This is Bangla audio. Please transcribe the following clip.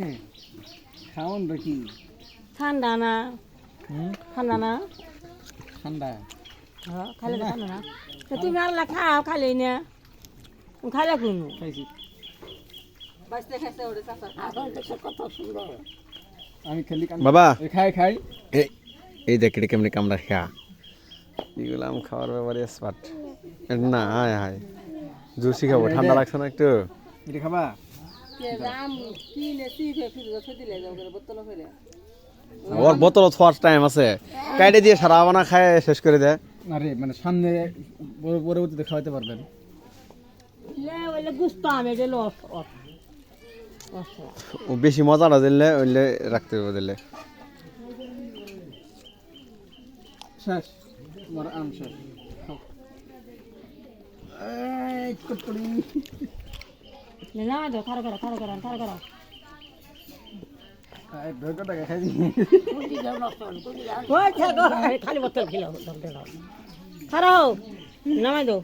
রে খাওন কি? ঠান্ডা না? ঠান্ডা না? ঠান্ডা। হ্যাঁ ঠান্ডা না। তুমি আল্লাহ খাও খাইলে না। খাইলে কোনো? খাইছি। বাঁচতে খাইতে ওরে চাচা। কত সুন্দর আমি খালি কান বাবা। এ খাই খাই। এই দেখ কেমনি কামড়া খা। এগুলো আম খাওয়ার ব্যাপারে স্মার্ট না হায় হায় জুসি খাব ঠান্ডা লাগছে না একটু? এটা খাবা? ওর বোতল থোয়ার টাইম আছে। কাইটে দিয়ে সারা বানা খায় শেষ করে দেয়। না রে মানে সামনে পরবর্তীতে খাওয়াতে পারবেন। ও বেশি মজাটা দিলে ওইলে রাখতে হবে দিলে। শেষ আমার আম শেষ। কটকটি। না দো খারো করো খারো করো খারো করো। খালি বোতল খেলো নামাই দো